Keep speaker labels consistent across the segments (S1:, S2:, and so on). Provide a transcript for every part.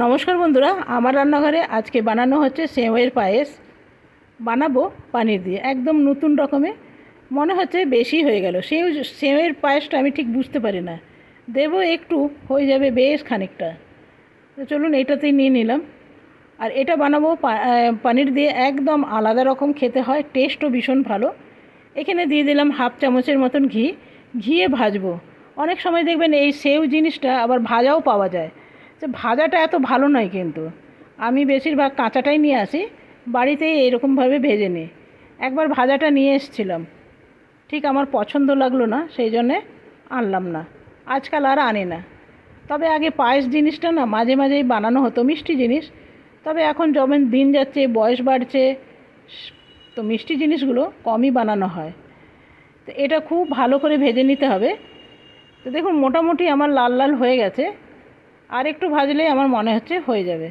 S1: নমস্কার বন্ধুরা, আমার রান্নাঘরে আজকে বানানো হচ্ছে সেওয়ের পায়েস। বানাবো পানির দিয়ে, একদম নতুন রকমের মনে হচ্ছে বেশি হয়ে গেল। সেও, সেওয়ের পায়েসটা আমি ঠিক বুঝতে পারি না। দেবো একটু, হয়ে যাবে বেশ খানিকটা। তো চলুন এটাতেই নিয়ে নিলাম। আর এটা বানাবো পানির দিয়ে একদম আলাদা রকম খেতে হয়, টেস্টও ভীষণ ভালো। এখানে দিয়ে দিলাম হাফ চামচের মতন ঘি। ঘিয়ে ভাজবো। অনেক সময় দেখবেন এই সেও জিনিসটা আবার ভাজাও পাওয়া যায়। তো ভাজাটা এত ভালো নয় কিন্তু। আমি বেশিরভাগ কাঁচাটাই নিয়ে আসি, বাড়িতেই এরকমভাবে ভেজে নিই। একবার ভাজাটা নিয়ে এসেছিলাম। ঠিক আমার পছন্দ লাগল না, সেই জন্যে আনলাম না। আজকাল আর আনি না। তবে আগে পায়েস জিনিসটা না মাঝে মাঝেই বানানো হতো, মিষ্টি জিনিস। তবে এখন যেমন দিন যাচ্ছে, বয়স বাড়ছে, তো মিষ্টি জিনিসগুলো কমই বানানো হয়। তো এটা খুব ভালো করে ভেজে নিতে হবে। তো দেখুন, মোটামুটি আমার লাল লাল হয়ে গেছে। আর একটু ভাজলেই আমার মনে হচ্ছে হয়ে যাবে।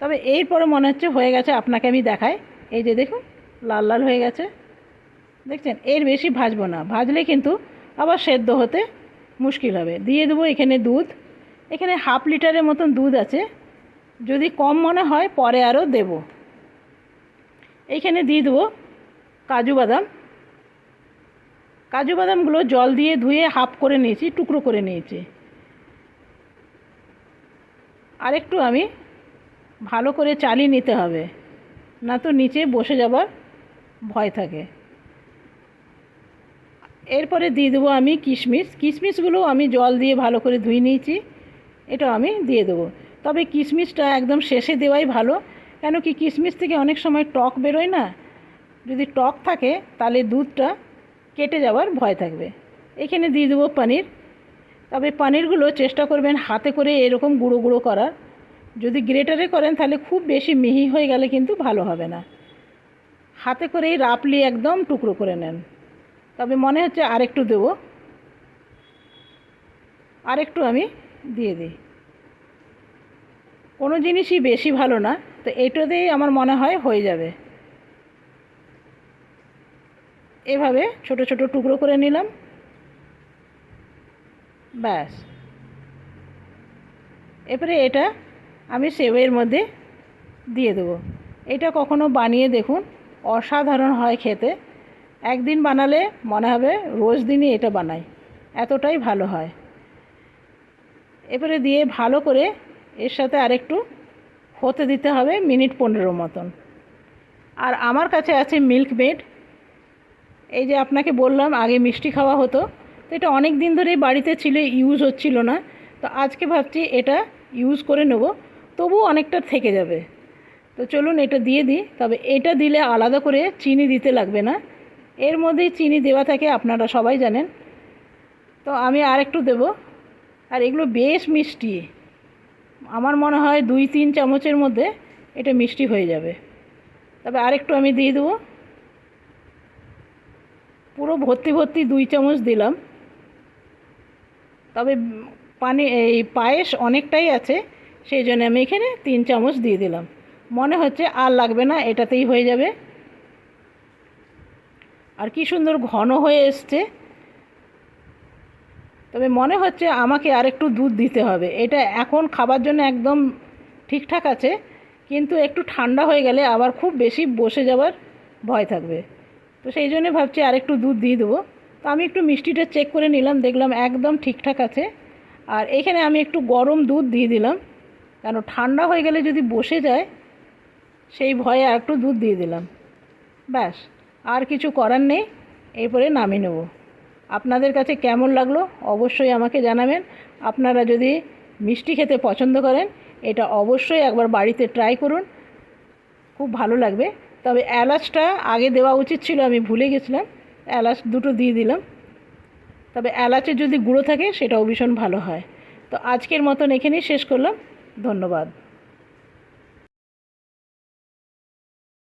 S1: তবে এরপরে মনে হচ্ছে হয়ে গেছে, আপনাকে আমি দেখাই। এই যে দেখুন, লাল লাল হয়ে গেছে। দেখছেন? এর বেশি ভাজবো না। ভাজলে কিন্তু আবার সেদ্ধ হতে মুশকিল হবে। দিয়ে দেবো এখানে দুধ। এখানে হাফ লিটারের মতন দুধ আছে। যদি কম মনে হয়, পরে আরও দেব। এইখানে দিয়ে দেবো কাজু বাদাম। কাজু বাদামগুলো জল দিয়ে ধুয়ে হাফ করে নিয়েছি, টুকরো করে নিয়েছি। আরেকটু আমি ভালো করে চালিয়ে নিতে হবে, না তো নিচে বসে যাবার ভয় থাকে। এরপরে দিয়ে দেবো আমি কিশমিশ। কিশমিশগুলো আমি জল দিয়ে ভালো করে ধুয়ে নিয়েছি, এটাও আমি দিয়ে দেবো। তবে কিশমিশটা একদম শেষে দেওয়াই ভালো, কেন কি কিশমিশ থেকে অনেক সময় টক বেরোয় না। যদি টক থাকে, তাহলে দুধটা কেটে যাওয়ার ভয় থাকবে। এখানে দিয়ে দেবো পনির। তবে পনিরগুলো চেষ্টা করবেন হাতে করে এরকম গুঁড়ো গুঁড়ো করার যদি গ্রেটারে করেন তাহলে খুব বেশি মিহি হয়ে গেলে কিন্তু ভালো হবে না। হাতে করেই রাপলি একদম টুকরো করে নেন। তবে মনে হচ্ছে আরেকটু দেবো। আরেকটু আমি দিয়ে দিই। কোনো জিনিসই বেশি ভালো না, তো এইটাতেই আমার মনে হয় হয়ে যাবে। এভাবে ছোট ছোট টুকরো করে নিলাম। ব্যাস। এরপরে এটা আমি সেবের মধ্যে দিয়ে দেবো। এটা কখনো বানিয়ে দেখুন, অসাধারণ হয় খেতে। একদিন বানালে মনে হবে রোজ দিনই এটা বানাই, এতটাই ভালো হয়। এরপরে দিয়ে ভালো করে এর সাথে আরেকটু হতে দিতে হবে মিনিট পনেরো মতন। আর আমার কাছে আছে মিল্ক মেড। এই যে আপনাকে বললাম, আগে মিষ্টি খাওয়া হতো। তো এটা অনেক দিন ধরেই বাড়িতে ছিল ইউজ হচ্ছিল না। তো আজকে ভাবছি এটা ইউজ করে নেব তবু অনেকটা থেকে যাবে। তো চলুন এটা দিয়ে দিই, তবে এটা দিলে আলাদা করে চিনি দিতে লাগবে না। এর মধ্যেই চিনি দেওয়া থাকে, আপনারা সবাই জানেন। তো আমি আর একটু দেবো। আর এগুলো বেশ মিষ্টি। আমার মনে হয় দুই, তিন চামচের মধ্যে এটা মিষ্টি হয়ে যাবে। তবে আরেকটু আমি দিয়ে দেবো। পুরো ভর্তি ভর্তি দুই চামচ দিলাম। তবে পানি, এই পায়েস অনেকটাই আছে, সেই জন্য আমি এখানে তিন চামচ দিয়ে দিলাম। মনে হচ্ছে আর লাগবে না, এটাতেই হয়ে যাবে। আর কি সুন্দর ঘন হয়ে এসছে। তবে মনে হচ্ছে আমাকে আরেকটু দুধ দিতে হবে। এটা এখন খাবার জন্য একদম ঠিকঠাক আছে, কিন্তু একটু ঠান্ডা হয়ে গেলে আবার খুব বেশি বসে যাওয়ার ভয় থাকবে। তো সেই জন্য ভাবছি আরেকটু দুধ দিয়ে দেবো। তো আমি একটু মিষ্টিটা চেক করে নিলাম, দেখলাম একদম ঠিকঠাক আছে। আর এখানে আমি একটু গরম দুধ দিয়ে দিলাম। কেন ঠান্ডা হয়ে গেলে যদি বসে যায়, সেই ভয়ে আর একটু দুধ দিয়ে দিলাম। ব্যাস, আর কিছু করার নেই, এরপরে নামিয়ে নেব। আপনাদের কাছে কেমন লাগল অবশ্যই আমাকে জানাবেন। আপনারা যদি মিষ্টি খেতে পছন্দ করেন, এটা অবশ্যই একবার বাড়িতে ট্রাই করুন। খুব ভালো লাগবে। তবে এলাচটা আগে দেওয়া উচিত ছিল, আমি ভুলে গেছিলাম। এলাচ দুটো দিয়ে দিলাম। তবে এলাচের যদি গুঁড়ো থাকে, সেটাও ভীষণ ভালো হয়। তো আজকের মতন এখানেই শেষ করলাম। ধন্যবাদ।